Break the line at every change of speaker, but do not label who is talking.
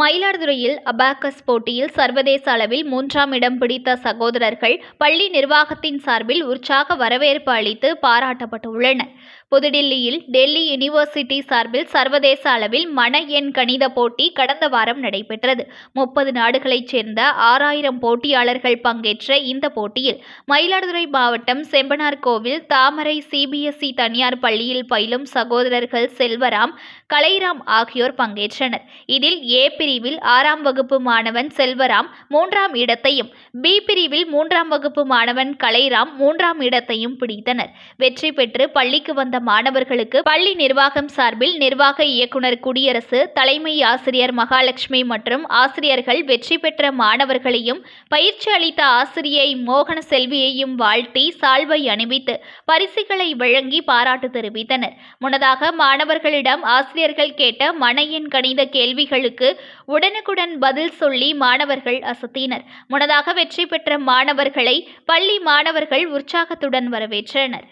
மயிலாடுதுறையில் அபாக்கஸ் போட்டியில் சர்வதேச அளவில் மூன்றாம் இடம் பிடித்த சகோதரர்கள் பள்ளி நிர்வாகத்தின் சார்பில் உற்சாக வரவேற்பு அளித்து பாராட்டப்பட்டுள்ளனர். புதுடில்லியில் டெல்லி யுனிவர்சிட்டி சார்பில் சர்வதேச அளவில் மன எண் கணித போட்டி கடந்த வாரம் நடைபெற்றது. முப்பது நாடுகளைச் சேர்ந்த ஆறாயிரம் போட்டியாளர்கள் பங்கேற்ற இந்த போட்டியில் மயிலாடுதுறை மாவட்டம் செம்பனார் கோவில் தாமரை சிபிஎஸ்இ தனியார் பள்ளியில் பயிலும் சகோதரர்கள் செல்வராம் கலைராம் ஆகியோர் பங்கேற்றனர். இதில் ஏ பிரிவில் ஆறாம் வகுப்பு மாணவன் செல்வராம் மூன்றாம் இடத்தையும் பி பிரிவில் மூன்றாம் வகுப்பு மாணவன் கலைராம் மூன்றாம் இடத்தையும் பிடித்தனர். வெற்றி பெற்று பள்ளிக்கு வந்த மாணவர்களுக்கு பள்ளி நிர்வாகம் சார்பில் நிர்வாக இயக்குனர் குடியரசு தலைமை ஆசிரியர் மகாலட்சுமி மற்றும் ஆசிரியர்கள் வெற்றி பெற்ற மாணவர்களையும் பயிற்சி அளித்த ஆசிரியை மோகன செல்வியையும் வாழ்த்தி சால்வை அணிவித்து பரிசுகளை வழங்கி பாராட்டு தெரிவித்தனர். முன்னதாக மாணவர்களிடம் ஆசிரியர்கள் கேட்ட மன கணித கேள்விகளுக்கு உடனுக்குடன் பதில் சொல்லி மாணவர்கள் அசத்தினர். முன்னதாக வெற்றி பெற்ற மாணவர்களை பள்ளி மாணவர்கள் உற்சாகத்துடன் வரவேற்றனர்.